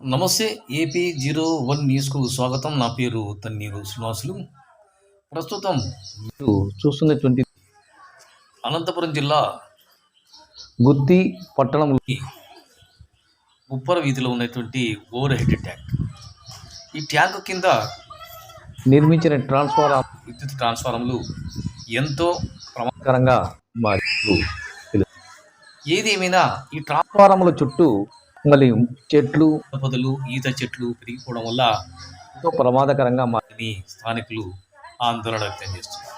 నమస్తే AP zero one న్యూస్కు స్వాగతం. నా పేరు తన్నీరు శ్రీనివాసులు. ప్రస్తుతం మీరు చూస్తున్నటువంటి అనంతపురం జిల్లా గుత్తి పట్టణంలోని ఉప్పర వీధిలో ఉన్నటువంటి ఓవర్ హెడ్ ట్యాంక్. ఈ ట్యాంక్ కింద నిర్మించిన ట్రాన్స్ఫారం విద్యుత్ ట్రాన్స్ఫారంలు ఎంతో ప్రమాదకరంగా మారి ఏదేమైనా ఈ ట్రాన్స్ఫారంల చుట్టూ మళ్ళీ చెట్లు పొదలు ఈత చెట్లు పెరిగిపోవడం వల్ల ఎంతో ప్రమాదకరంగా మారని స్థానికులు ఆందోళన వ్యక్తం చేస్తున్నారు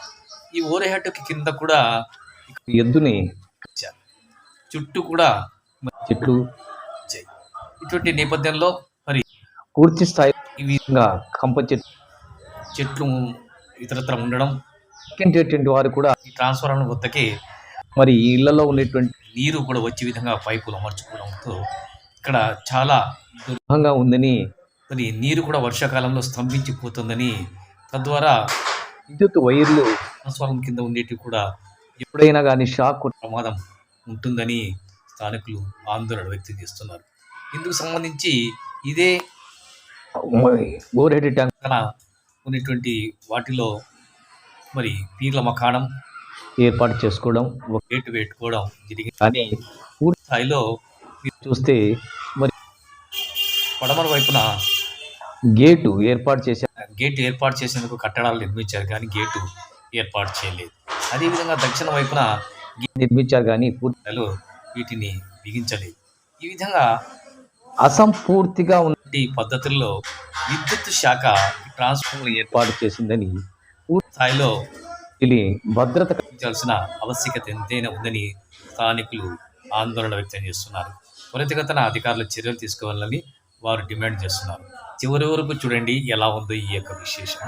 ఈ ఓరేహట్టుకి కింద కూడా ఎద్దుని. చుట్టూ కూడా చెట్లు ఇటువంటి నేపథ్యంలో మరి పూర్తి స్థాయి ఈ విధంగా కంప చెట్లు చెట్లు ఇతరత్ర ఉండడం ఎక్కించేటువంటి వారు కూడా ఈ ట్రాన్స్ఫార్మర్ వద్దకే మరి ఈ ఇళ్ళలో ఉండేటువంటి నీరు కూడా వచ్చే విధంగా పైపులు అమర్చుకోవడంతో ఇక్కడ చాలా దుర్భంగా ఉందని మరి నీరు కూడా వర్షాకాలంలో స్తంభించిపోతుందని తద్వారా విద్యుత్ వైర్లు ట్రాన్స్ఫార్మర్ కింద ఉండేటివి కూడా ఎప్పుడైనా కానీ షాక్ ప్రమాదం ఉంటుందని స్థానికులు ఆందోళన వ్యక్తం చేస్తున్నారు. ఇందుకు సంబంధించి ఇదే హెడ్ ట్యాంక్ ఉన్నటువంటి వాటిలో మరి పీర్ల మకాణం ఏర్పాటు చేసుకోవడం ఒక గేటు పెట్టుకోవడం జరిగింది. కానీ పూర్తి స్థాయిలో చూస్తే మరి పడమర వైపున గేటు ఏర్పాటు చేసే గేటు ఏర్పాటు చేసేందుకు కట్టడాలు నిర్మించారు కానీ గేటు ఏర్పాటు చేయలేదు. అదేవిధంగా దక్షిణ వైపున గేట్ నిర్మించారు కానీ పూర్తి స్థాయిలో వీటిని బిగించలేదు. ఈ విధంగా అసంపూర్తిగా ఉన్న పద్ధతుల్లో విద్యుత్ శాఖ ట్రాన్స్ఫార్మర్ ఏర్పాటు చేసిందని పూర్తి స్థాయిలో ఇది భద్రత కల్పించాల్సిన ఆవశ్యకత ఎంతైనా ఉందని స్థానికులు ఆందోళన వ్యక్తం చేస్తున్నారు. త్వరితగతన అధికారులు చర్యలు తీసుకోవాలని వారు డిమాండ్ చేస్తున్నారు. చివరి వరకు చూడండి ఎలా ఉందో ఈ యొక్క విశేషం.